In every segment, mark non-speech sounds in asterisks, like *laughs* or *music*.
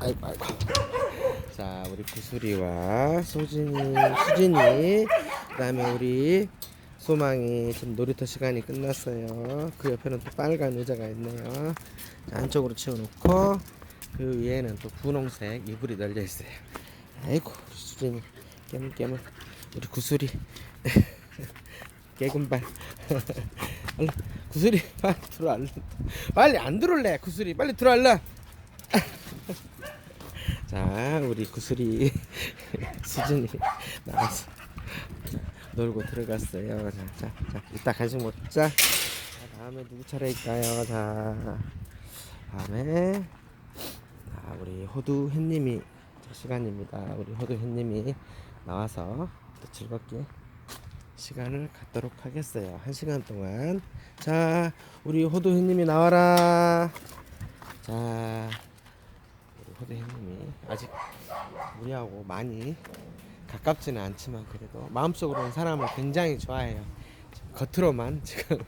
아이고 아이고. 자 우리 구슬이와 소진이, 수진이, 그 다음에 우리 소망이 지금 놀이터 시간이 끝났어요. 그 옆에는 또 빨간 의자가 있네요. 자, 안쪽으로 치워놓고 그 위에는 또 분홍색 이불이 널려 있어요. 아이고 우리 수진이 깨물 깨물 우리 구슬이 *laughs* 얼른 *laughs* 구슬이 빨리 얼른. 빨리 안 들어올래 구슬이 빨리 들어올라 자 우리 구슬이 *laughs* 수진이 나와서 놀고 들어갔어요 자, 자, 자 이따 간식 먹자 자, 다음에 누구 차례일까요 자 다음에 자, 우리 호두 햇님이 시간입니다 우리 호두 햇님이 나와서 또 즐겁게 시간을 갖도록 하겠어요. 한 시간 동안. 자, 우리 호두희님이 나와라. 자, 우리 호두희님이 아직 우리하고 많이 가깝지는 않지만 그래도 마음속으로는 사람을 굉장히 좋아해요. 겉으로만 *laughs* 지금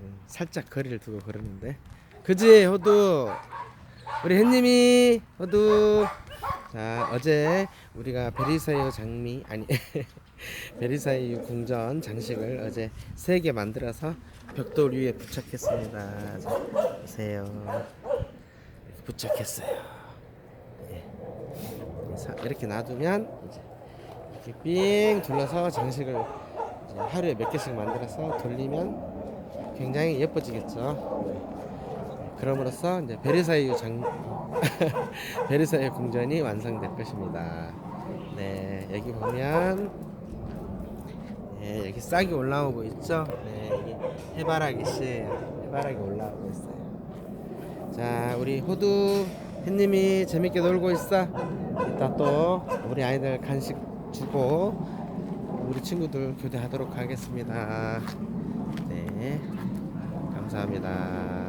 음, 살짝 거리를 두고 그러는데, 그지 호두? 우리 햇님이 호두. 자, 어제 우리가 베리사유 장미 아니 *laughs* 베리사유 궁전 장식을 어제 세 개 만들어서 벽돌 위에 부착했습니다. 자, 보세요. 부착했어요. 이렇게 놔두면 이제 이렇게 삥 둘러서 장식을 하루에 몇 개씩 만들어서 돌리면 굉장히 예뻐지겠죠. 네. 그럼으로써 이제 베르사유 장 *laughs* 베르사유 궁전이 완성될 것입니다. 네, 여기 보면 네, 여기 싹이 올라오고 있죠. 네, 여기 해바라기 씨예요. 해바라기 올라오고 있어요. 자, 우리 호두 햇님이 재밌게 놀고 있어. 이따 또 우리 아이들 간식 주고 우리 친구들 교대하도록 하겠습니다. 네, 감사합니다.